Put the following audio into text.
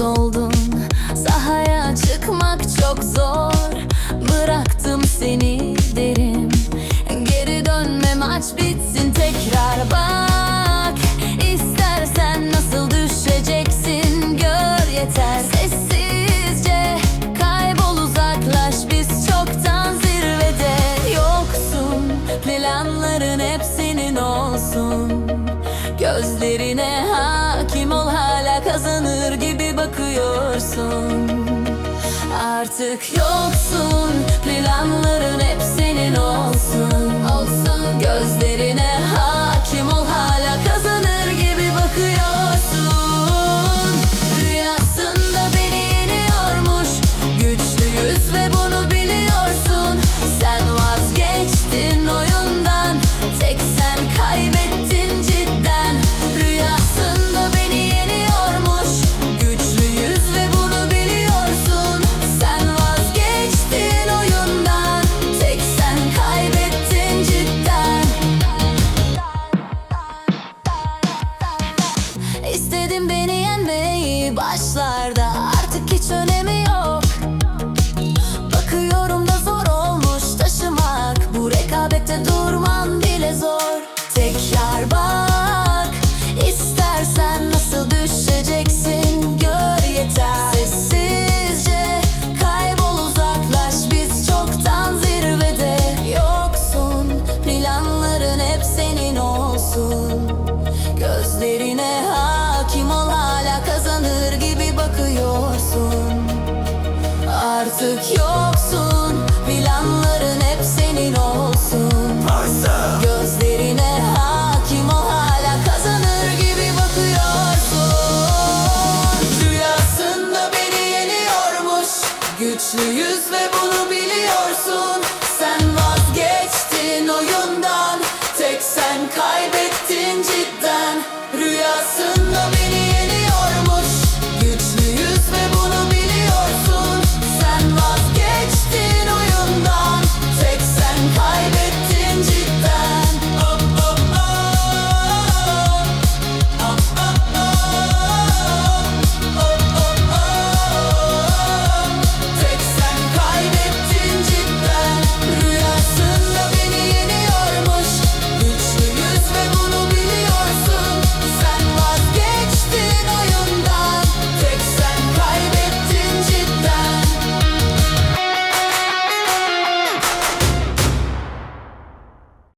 oldun. Sahaya çıkmak çok zor. Bıraktım seni derim. Geri dönme maç bitsin tekrar bak. İstersen nasıl düşeceksin? Gör yeter kazanır gibi bakıyorsun. Artık yoksun planların hiç yok Bakıyorum da zor olmuş taşımak. Bu rekabette durman bile zor. Tekrar Güçlüyüz ve bunu biliyorsun. Sen vazgeçtin oyun